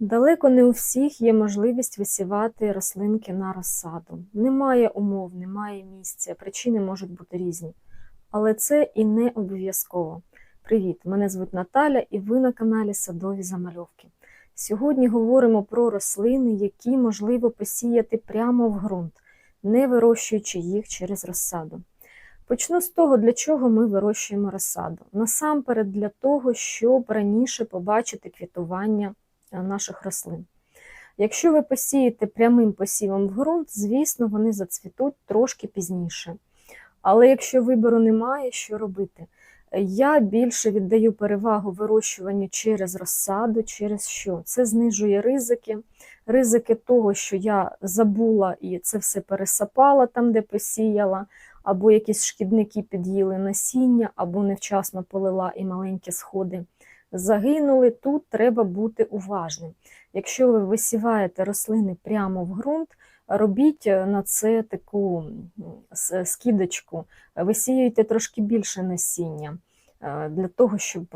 Далеко не у всіх є можливість висівати рослинки на розсаду. Немає умов, немає місця, причини можуть бути різні. Але це і не обов'язково. Привіт! Мене звуть Наталя і ви на каналі Садові Замальовки. Сьогодні говоримо про рослини, які можливо посіяти прямо в ґрунт, не вирощуючи їх через розсаду. Почну з того, для чого ми вирощуємо розсаду. Насамперед для того, щоб раніше побачити квітування наших рослин. Якщо ви посієте прямим посівом в ґрунт, звісно, вони зацвітуть трошки пізніше. Але якщо вибору немає, що робити? Я більше віддаю перевагу вирощуванню через розсаду, через що? Це знижує ризики, ризики того, що я забула і це все пересапала там, де посіяла, або якісь шкідники під'їли насіння, або невчасно полила і маленькі сходи загинули. Тут треба бути уважним. Якщо ви висіваєте рослини прямо в ґрунт, робіть на це таку скидочку, висіюйте трошки більше насіння. Для того, щоб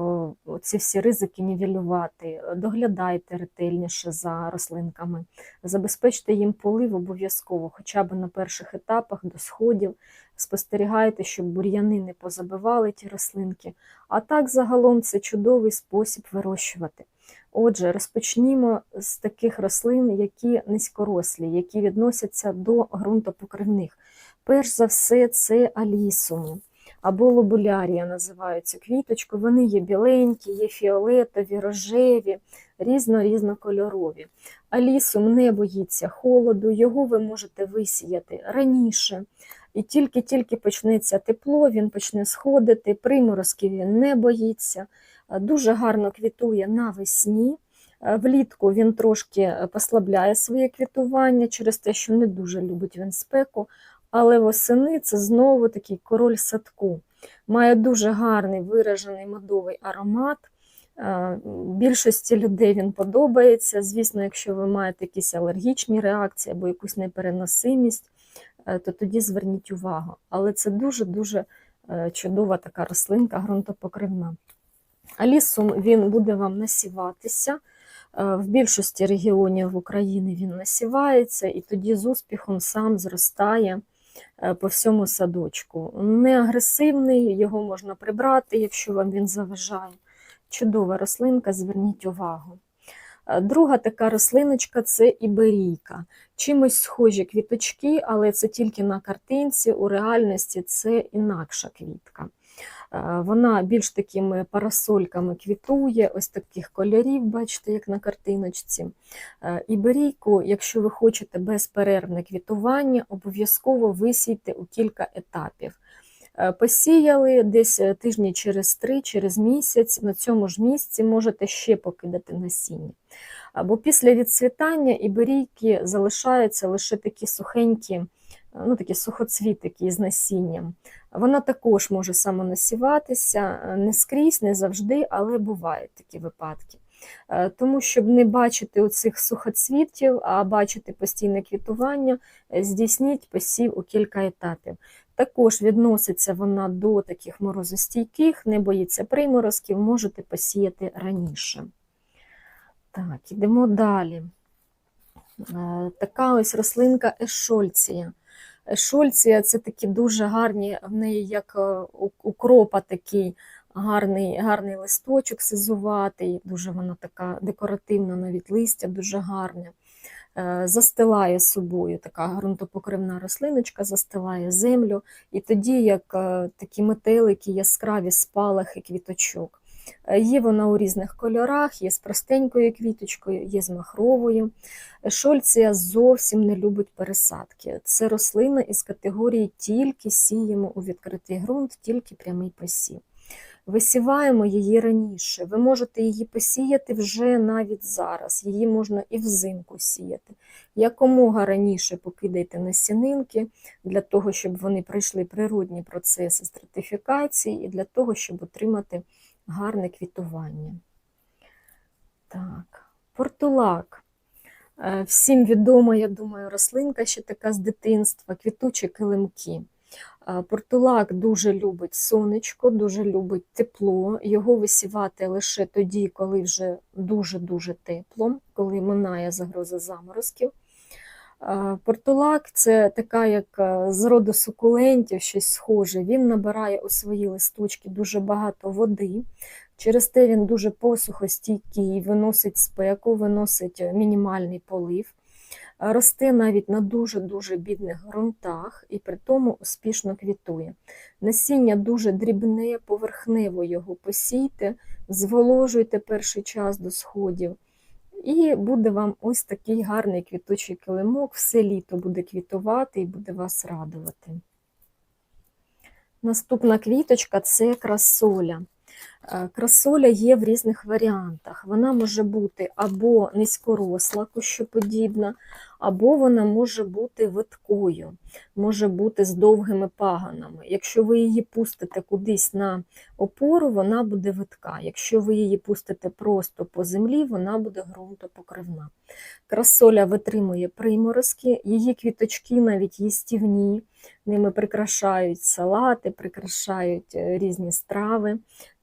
ці всі ризики нівелювати, доглядайте ретельніше за рослинками, забезпечте їм полив обов'язково, хоча б на перших етапах до сходів, спостерігайте, щоб бур'яни не позабивали ті рослинки. А так, загалом, це чудовий спосіб вирощувати. Отже, розпочнімо з таких рослин, які низькорослі, які відносяться до ґрунтопокривних. Перш за все, це алісуми або лобулярія називаються квіточки. Вони є біленькі, є фіолетові, рожеві, різно-різнокольорові. Алісум не боїться холоду, його ви можете висіяти раніше. І тільки-тільки почнеться тепло, він почне сходити, приморозків він не боїться, дуже гарно квітує навесні. Влітку він трошки послабляє своє квітування через те, що не дуже любить він спеку, але восени це знову такий король садку. Має дуже гарний виражений медовий аромат. Більшості людей він подобається. Звісно, якщо ви маєте якісь алергічні реакції або якусь непереносимість, е, то тоді зверніть увагу. Але це дуже-дуже е, чудова така рослинка, ґрунтопокривна. Алісум він буде вам насіватися. Е, в більшості регіонів України він насівається і тоді з успіхом сам зростає Е, по всьому садочку. Не агресивний, його можна прибрати, якщо вам він заважає. Чудова рослинка, зверніть увагу. Е, друга така рослиночка це іберійка. Чимось схожі квіточки, але це тільки на картинці, у реальності це інакша квітка. Е, вона більш такими парасольками квітує, ось таких кольорів, бачите, як на картиночці. Е, і берійку, якщо ви хочете безперервне квітування, обов'язково висійте у кілька етапів. Е, посіяли десь тижні через три, через місяць, на цьому ж місці можете ще покидати насіння. Бо після відцвітання іберійки залишаються лише такі сухенькі ну, такі сухоцвітики з насінням. Вона також може самонасіватися, е, не скрізь, не завжди, але бувають такі випадки. Е, тому, щоб не бачити оцих сухоцвітів, а бачити постійне квітування, е, здійсніть посів у кілька етапів. Також відноситься вона до таких морозостійких, не боїться приморозків, можете посіяти раніше. Так, ідемо далі. Така ось рослинка ешольція. Шольція це такі дуже гарні, в неї як е, укропа такий гарний гарний листочок сизуватий, дуже вона така декоративна, навіть листя дуже гарне. Е, застилає собою така ґрунтопокривна рослиночка, застилає землю, і тоді, як е, такі метелики, яскраві спалахи квіточок. Е, є вона у різних кольорах, є з простенькою квіточкою, є з махровою. Шольція зовсім не любить пересадки. Це рослина із категорії тільки сіємо у відкритий ґрунт, тільки прямий посів. Висіваємо її раніше. Ви можете її посіяти вже навіть зараз, її можна і взимку сіяти. Якомога раніше покидайте насінинки для того, щоб вони пройшли природні процеси стратифікації і для того, щоб отримати гарне квітування. Так, Портулак. Е, всім відома, я думаю, рослинка ще така з дитинства, квітучі килимки. Е, Портулак дуже любить сонечко, дуже любить тепло. Його висівати лише тоді, коли вже дуже-дуже тепло, коли минає загроза заморозків. Е, Портулак це така, як е, з роду сукулентів, щось схоже. Він набирає у свої листочки дуже багато води. Через те він дуже посухостійкий, виносить спеку, виносить е, мінімальний полив. Росте навіть на дуже-дуже бідних ґрунтах і при тому успішно квітує. Насіння дуже дрібне, поверхнево його посійте, зволожуйте перший час до сходів. І буде вам ось такий гарний квітучий килимок, все літо буде квітувати і буде вас радувати. Наступна квіточка це красоля. Е, Красоля є в різних варіантах. Вона може бути або низькоросла, кущоподібна, або вона може бути виткою, може бути з довгими паганами. Якщо ви її пустите кудись на опору, вона буде витка. Якщо ви її пустите просто по землі, вона буде ґрунтопокривна. Красоля витримує приморозки, її квіточки навіть їстівні, ними прикрашають салати, прикрашають е, різні страви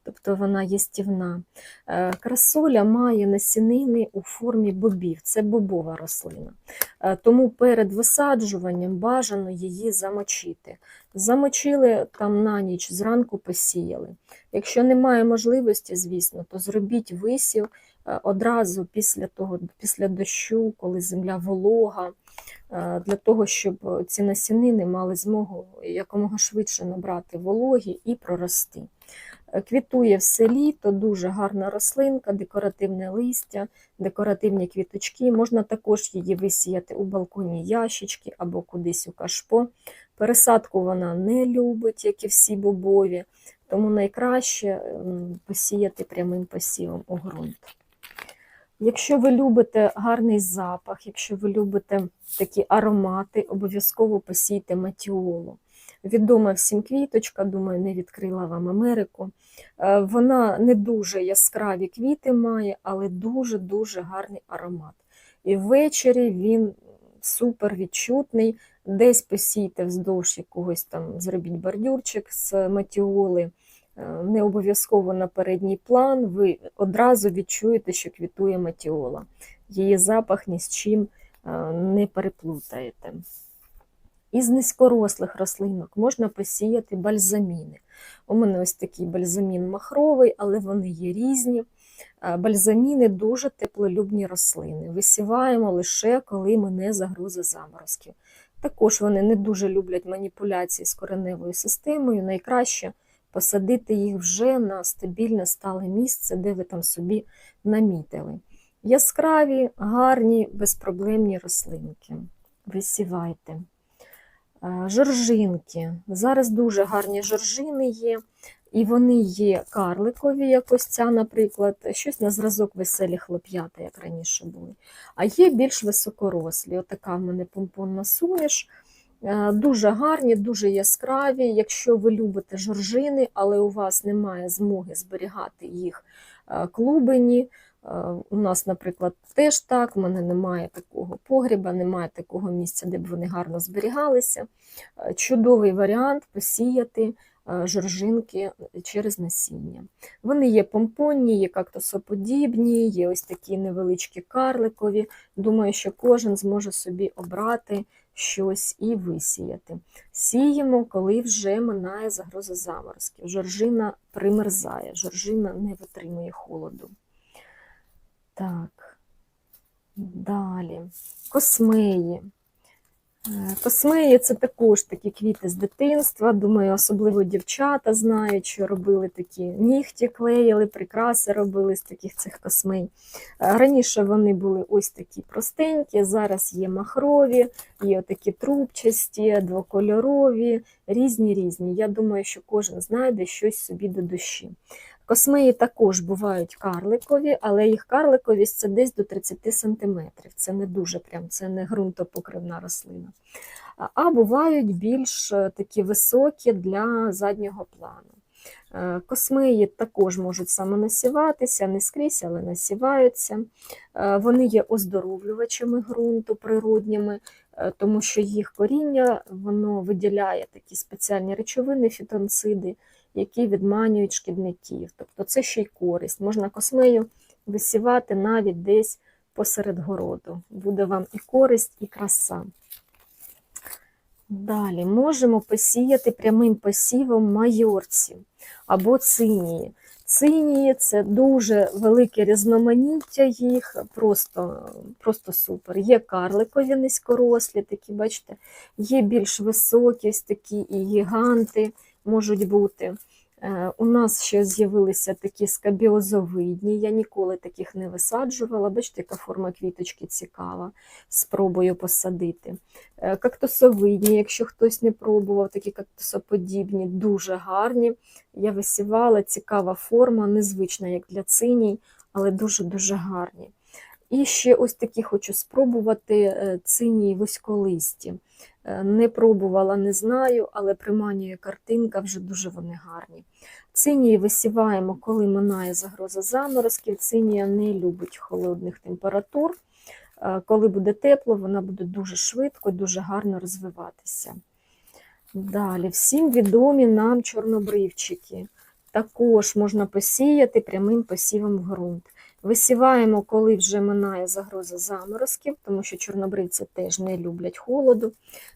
тобто вона їстівна. Е, Красоля має насінини у формі бобів, це бобова рослина. Е, Тому перед висаджуванням бажано її замочити. Замочили там на ніч, зранку посіяли. Якщо немає можливості, звісно, то зробіть висів е, одразу після того, після дощу, коли земля волога, для того, щоб ці насінини мали змогу якомога швидше набрати вологі і прорости. Квітує все літо, дуже гарна рослинка, декоративне листя, декоративні квіточки. Можна також її висіяти у балконі ящички або кудись у кашпо. Пересадку вона не любить, як і всі бобові, тому найкраще посіяти прямим посівом у ґрунт. Якщо ви любите гарний запах, якщо ви любите такі аромати, обов'язково посійте матіолу. Відома всім квіточка, думаю, не відкрила вам Америку. Е, Вона не дуже яскраві квіти має, але дуже-дуже гарний аромат. І ввечері він супер відчутний. Десь посійте вздовж якогось там, зробіть бордюрчик з матіоли, е, не обов'язково на передній план, ви одразу відчуєте, що квітує матіола. Її запах ні з чим е, не переплутаєте. Із низькорослих рослинок можна посіяти бальзаміни. У мене ось такий бальзамін махровий, але вони є різні. Бальзаміни дуже теплолюбні рослини. Висіваємо лише коли мине загроза заморозків. Також вони не дуже люблять маніпуляції з кореневою системою. Найкраще посадити їх вже на стабільне стале місце, де ви там собі намітили. Яскраві, гарні, безпроблемні рослинки. Висівайте. Жоржинки. Зараз дуже гарні жоржини є, і вони є карликові, як ось ця, наприклад, щось на зразок веселі хлоп'ята, як раніше були. А є більш високорослі. Отака в мене помпонна суміш. Дуже гарні, дуже яскраві. Якщо ви любите жоржини, але у вас немає змоги зберігати їх е, клубені, У нас, наприклад, теж так, в мене немає такого погріба, немає такого місця, де б вони гарно зберігалися. Е, Чудовий варіант посіяти е, жоржинки через насіння. Вони є помпонні, є кактусоподібні, є ось такі невеличкі карликові. Думаю, що кожен зможе собі обрати щось і висіяти. Сіємо, коли вже минає загроза заморозків. Жоржина примерзає, жоржина не витримує холоду. Так, далі. Космеї. Е, Космеї це також такі квіти з дитинства. Думаю, особливо дівчата знають, що робили такі нігті, клеїли, прикраси робили з таких цих космей. Е, Раніше вони були ось такі простенькі, зараз є махрові, є такі трубчасті, двокольорові, різні різні. Я думаю, що кожен знайде щось собі до душі. Космеї також бувають карликові, але їх карликовість це десь до 30 см. Це не дуже прям, це не ґрунтопокривна рослина. А- бувають більш е, такі високі для заднього плану. Е, Космеї також можуть самонасіватися, не скрізь, але насіваються. Е, Вони є оздоровлювачами ґрунту природніми, тому що їх коріння воно виділяє такі спеціальні речовини, фітонциди, які відманюють шкідників. Тобто це ще й користь. Можна космею висівати навіть десь посеред городу. Буде вам і користь, і краса. Далі можемо посіяти прямим посівом майорці або цинії. Цинії це дуже велике різноманіття їх, просто, просто супер. Є карликові низькорослі, такі, бачите, є більш високі, такі і гіганти можуть бути. Е, У нас ще з'явилися такі скабіозовидні, я ніколи таких не висаджувала. Бачите, яка форма квіточки цікава, спробую посадити. Е, Кактусовидні, якщо хтось не пробував, такі кактусоподібні, дуже гарні. Я висівала, цікава форма, незвична, як для циній, але дуже-дуже гарні. І ще ось такі хочу спробувати е, цинії вузьколисті. Е, Не пробувала, не знаю, але приманює картинка, вже дуже вони гарні. Цинії висіваємо, коли минає загроза заморозків. Цинія не любить холодних температур. Е, Коли буде тепло, вона буде дуже швидко, дуже гарно розвиватися. Далі, всім відомі нам чорнобривчики. Також можна посіяти прямим посівом в ґрунт. Висіваємо, коли вже минає загроза заморозків, тому що чорнобривці теж не люблять холоду.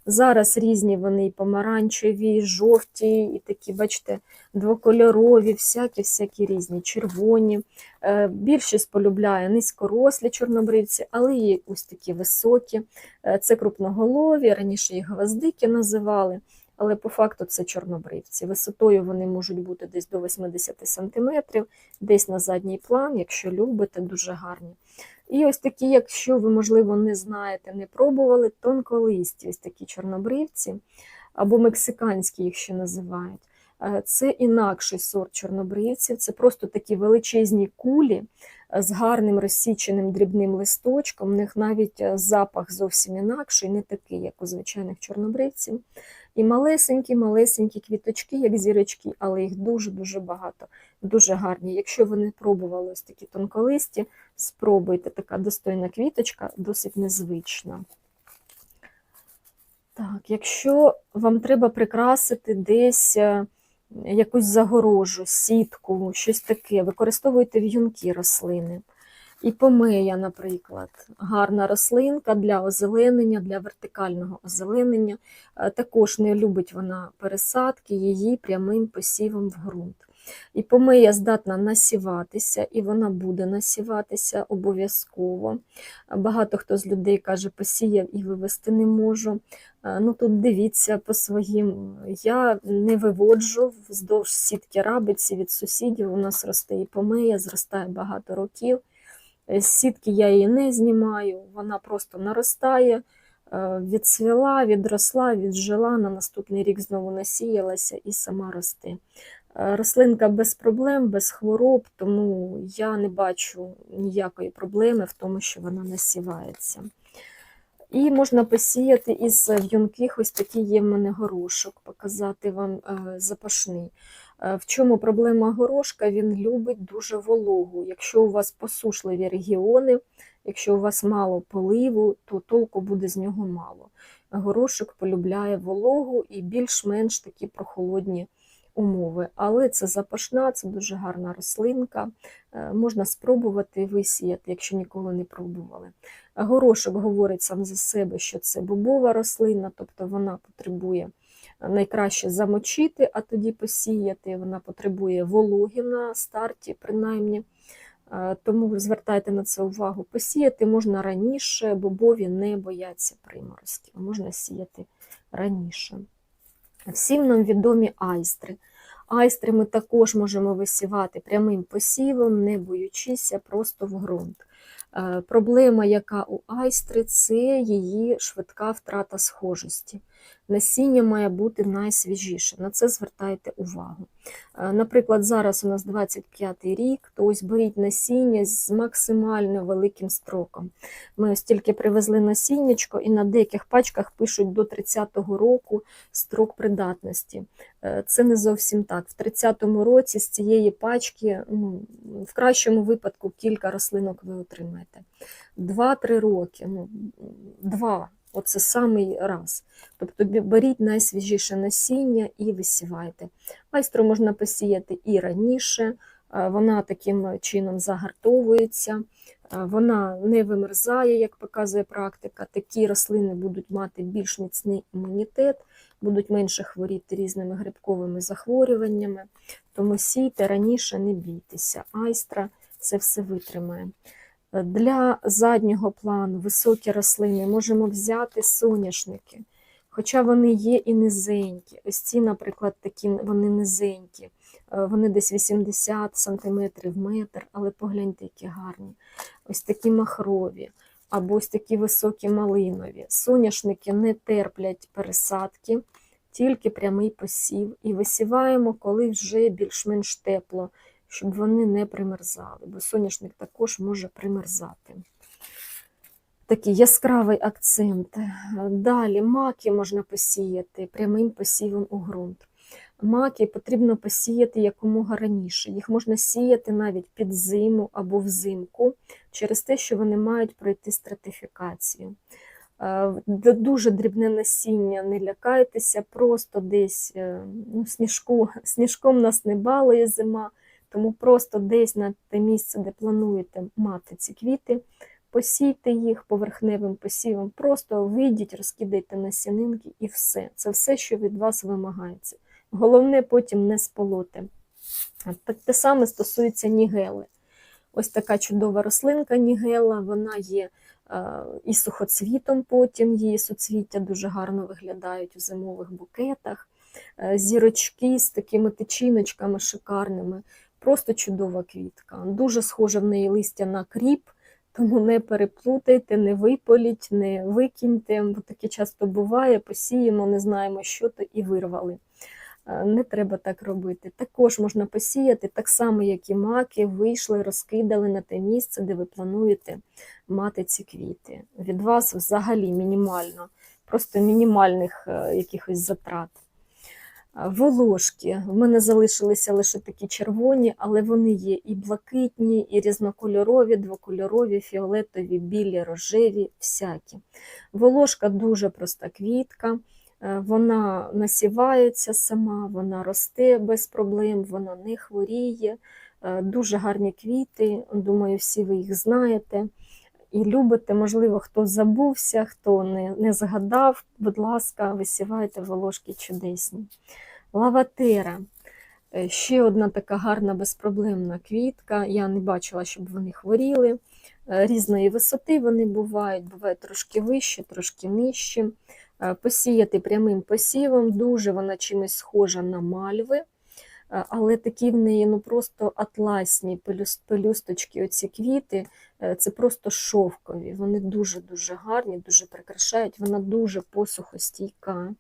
Зараз різні вони і помаранчеві, і жовті, і такі, бачите, двокольорові, всякі-всякі різні, червоні. Е, Більшість полюбляє низькорослі чорнобривці, але є ось такі високі. Е, Це крупноголові, раніше їх гвоздики називали, але по факту це чорнобривці. Висотою вони можуть бути десь до 80 см, десь на задній план, якщо любите, дуже гарні. І ось такі, якщо ви, можливо, не знаєте, не пробували, тонколисті, ось такі чорнобривці, або мексиканські їх ще називають. Е, Це інакший сорт чорнобривців, це просто такі величезні кулі е, з гарним розсіченим дрібним листочком. У них навіть е, запах зовсім інакший, не такий, як у звичайних чорнобривців. І малесенькі-малесенькі квіточки, як зірочки, але їх дуже-дуже багато, дуже гарні. Якщо ви не пробували ось такі тонколисті, спробуйте, така достойна квіточка, досить незвична. Так, якщо вам треба прикрасити десь якусь загорожу, сітку, щось таке, використовуйте в'юнки рослини. І помея, наприклад, гарна рослинка для озеленення, для вертикального озеленення. Е, Також не любить вона пересадки, її прямим посівом в ґрунт. І помея здатна насіватися, і вона буде насіватися обов'язково. Багато хто з людей каже, посіяв і вивести не можу. Е, Ну тут дивіться по своїм. Я не виводжу вздовж сітки рабиці від сусідів. У нас росте і помея, зростає багато років. Е, З сітки я її не знімаю, вона просто наростає, е, відцвіла, відросла, віджила, на наступний рік знову насіялася і сама росте. Рослинка без проблем, без хвороб, тому я не бачу ніякої проблеми в тому, що вона насівається. І можна посіяти із в'юнких, ось такий є в мене горошок, показати вам е, запашний. Е, В чому проблема горошка? Він любить дуже вологу. Якщо у вас посушливі регіони, якщо у вас мало поливу, то толку буде з нього мало. Горошок полюбляє вологу і більш-менш такі прохолодні умови. Але це запашна, це дуже гарна рослинка. Е, Можна спробувати висіяти, якщо ніколи не пробували. Горошок говорить сам за себе, що це бобова рослина, тобто вона потребує найкраще замочити, а тоді посіяти. Вона потребує вологи на старті, принаймні. Е, Тому звертайте на це увагу. Посіяти можна раніше, бобові не бояться приморозків, можна сіяти раніше. Всім нам відомі айстри. Айстри ми також можемо висівати прямим посівом, не боючися, просто в ґрунт. Е, Проблема, яка у айстри, це її швидка втрата схожості. Насіння має бути найсвіжіше. На це звертайте увагу. Е, Наприклад, зараз у нас 25-й рік, то ось беріть насіння з максимально великим строком. Ми ось тільки привезли насіннячко, і на деяких пачках пишуть до 30-го року строк придатності. Е, Це не зовсім так. В 30-му році з цієї пачки, ну, в кращому випадку, кілька рослинок ви отримаєте. 2-3 роки, ну, два. Оце самий раз. Тобто беріть найсвіжіше насіння і висівайте. Айстру можна посіяти і раніше, е, вона таким чином загартовується, е, вона не вимерзає, як показує практика. Такі рослини будуть мати більш міцний імунітет, будуть менше хворіти різними грибковими захворюваннями. Тому сійте раніше, не бійтеся. Айстра це все витримає. Для заднього плану високі рослини можемо взяти соняшники, хоча вони є і низенькі. Ось ці, наприклад, такі вони низенькі, Е, вони десь 80 см метр, але погляньте, які гарні. Ось такі махрові, або ось такі високі малинові. Соняшники не терплять пересадки, тільки прямий посів. І висіваємо, коли вже більш-менш тепло щоб вони не примерзали, бо соняшник також може примерзати. Такий яскравий акцент. Далі маки можна посіяти прямим посівом у ґрунт. Маки потрібно посіяти якомога раніше. Їх можна сіяти навіть під зиму або взимку, через те, що вони мають пройти стратифікацію. Е, Дуже дрібне насіння, не лякайтеся, просто десь е, ну, сніжку, сніжком нас не балує зима. Тому просто десь на те місце, де плануєте мати ці квіти, посійте їх поверхневим посівом, просто вийдіть, розкидайте насінинки і все. Це все, що від вас вимагається. Головне потім не сполоти. Те саме стосується нігели. Ось така чудова рослинка нігела, вона є е, і сухоцвітом потім, її суцвіття дуже гарно виглядають у зимових букетах. Е, Зірочки з такими тичиночками шикарними. Просто чудова квітка. Дуже схоже в неї листя на кріп, тому не переплутайте, не виполіть, не викиньте, бо таке часто буває, посіємо, не знаємо, що то і вирвали. Е, Не треба так робити. Також можна посіяти, так само, як і маки, вийшли, розкидали на те місце, де ви плануєте мати ці квіти. Від вас взагалі мінімально, просто мінімальних е, якихось затрат. Волошки. В мене залишилися лише такі червоні, але вони є і блакитні, і різнокольорові, двокольорові, фіолетові, білі, рожеві, всякі. Волошка дуже проста квітка. Е, Вона насівається сама, вона росте без проблем, вона не хворіє. Е, Дуже гарні квіти, думаю, всі ви їх знаєте і любите. Можливо, хто забувся, хто не, не згадав, будь ласка, висівайте волошки чудесні. Лаватера. Е, Ще одна така гарна безпроблемна квітка. Я не бачила, щоб вони хворіли. Е, Різної висоти вони бувають, бувають трошки вищі, трошки нижчі. Е, Посіяти прямим посівом, дуже вона чимось схожа на мальви, але такі в неї ну, просто атласні пелюс- пелюсточки, оці квіти, е, це просто шовкові. Вони дуже-дуже гарні, дуже прикрашають. Вона дуже посухостійка,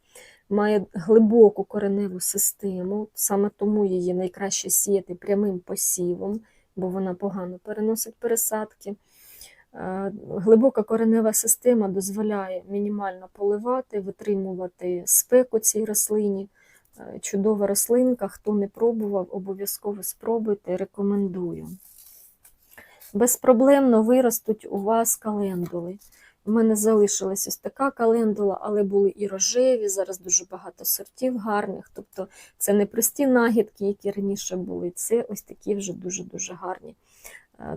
має глибоку кореневу систему, саме тому її найкраще сіяти прямим посівом, бо вона погано переносить пересадки. Е, Глибока коренева система дозволяє мінімально поливати, витримувати спеку цій рослині. Е, Чудова рослинка, хто не пробував, обов'язково спробуйте, рекомендую. Безпроблемно виростуть у вас календули. У мене залишилась ось така календула, але були і рожеві, зараз дуже багато сортів гарних. Тобто це не прості нагідки, які раніше були, це ось такі вже дуже-дуже гарні,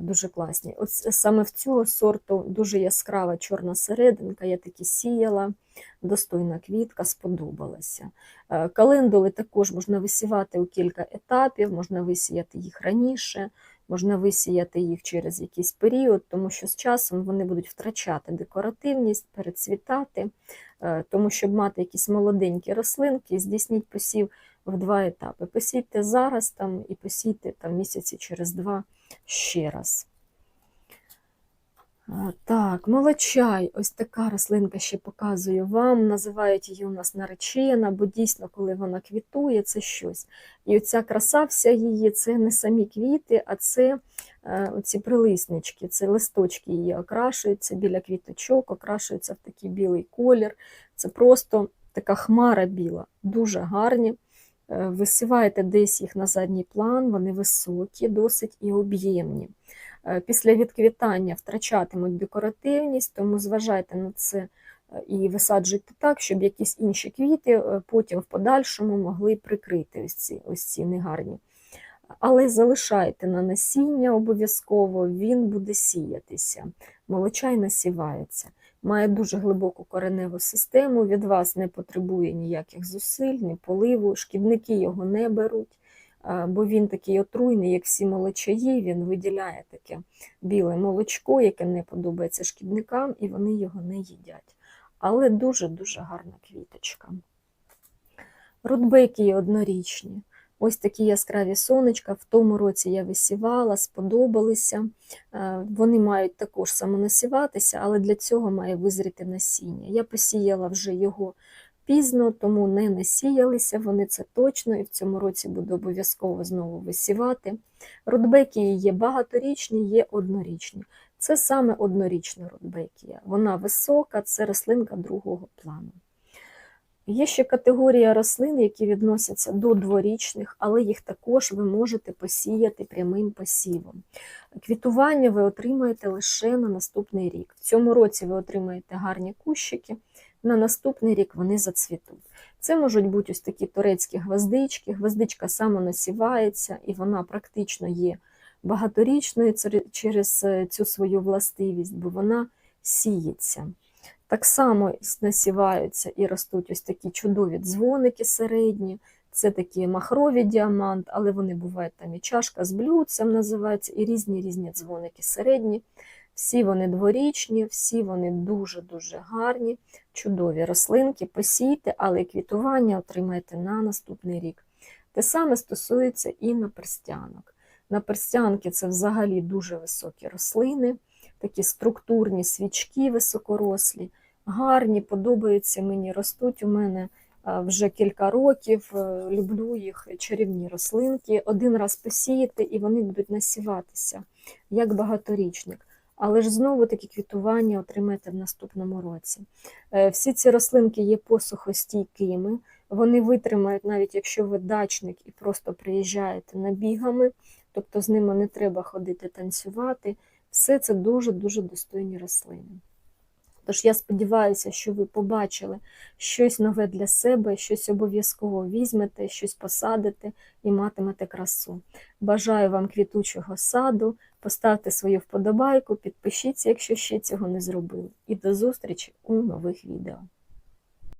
дуже класні. Ось саме в цього сорту дуже яскрава чорна серединка, я такі сіяла, достойна квітка, сподобалася. Е, Календули також можна висівати у кілька етапів, можна висіяти їх раніше, можна висіяти їх через якийсь період, тому що з часом вони будуть втрачати декоративність, перецвітати. Е, Тому, щоб мати якісь молоденькі рослинки, здійсніть посів в два етапи. Посійте зараз там і посійте там місяці через два ще раз. Так, Так, молочай, ось така рослинка ще показую вам. Називають її у нас наречена, бо дійсно, коли вона квітує, це щось. І оця краса вся її це не самі квіти, а це е, оці прилиснички, це листочки її окрашуються біля квіточок, окрашуються в такий білий колір. Це просто така хмара біла, дуже гарні. Е, Висіваєте десь їх на задній план, вони високі, досить і об'ємні. Е, Після відквітання втрачатимуть декоративність, тому зважайте на це е, і висаджуйте так, щоб якісь інші квіти потім в подальшому могли прикрити ось ці, ось ці негарні. Але залишайте на насіння обов'язково, він буде сіятися. Молочай насівається. Має дуже глибоку кореневу систему, від вас не потребує ніяких зусиль, ні поливу, шкідники його не беруть, бо він такий отруйний, як всі молочаї, він виділяє таке біле молочко, яке не подобається шкідникам, і вони його не їдять. Але дуже-дуже гарна квіточка. Рудбеки є однорічні. Ось такі яскраві сонечка. В тому році я висівала, сподобалися. Е, Вони мають також самонасіватися, але для цього має визріти насіння. Я посіяла вже його пізно, тому не насіялися вони це точно, і в цьому році буду обов'язково знову висівати. Рудбекії є багаторічні, є однорічні. Це саме однорічна рудбекія. Вона висока, це рослинка другого плану. Є ще категорія рослин, які відносяться до дворічних, але їх також ви можете посіяти прямим посівом. Квітування ви отримаєте лише на наступний рік. В цьому році ви отримаєте гарні кущики, на наступний рік вони зацвітуть. Це можуть бути ось такі турецькі гвоздички. Гвоздичка самонасівається і вона практично є багаторічною через е, цю свою властивість, бо вона сіється. Так само насіваються і ростуть ось такі чудові дзвоники середні. Це такі махрові діамант, але вони бувають там і чашка з блюдцем називаються, і різні різні дзвоники середні. Всі вони дворічні, всі вони дуже-дуже гарні, чудові рослинки. Посійте, але квітування отримаєте на наступний рік. Те саме стосується і наперстянок. Наперстянки це взагалі дуже високі рослини такі структурні свічки високорослі, гарні, подобаються мені, ростуть у мене вже кілька років. е, Люблю їх чарівні рослинки. Один раз посіяти, і вони будуть насіватися, як багаторічник. Але ж знову таки квітування отримаєте в наступному році. Е, Всі ці рослинки є посухостійкими, вони витримають, навіть якщо ви дачник і просто приїжджаєте набігами, тобто з ними не треба ходити танцювати. Все це дуже-дуже достойні рослини. Тож я сподіваюся, що ви побачили щось нове для себе, щось обов'язково візьмете, щось посадите і матимете красу. Бажаю вам квітучого саду, поставте свою вподобайку, підпишіться, якщо ще цього не зробили. І до зустрічі у нових відео.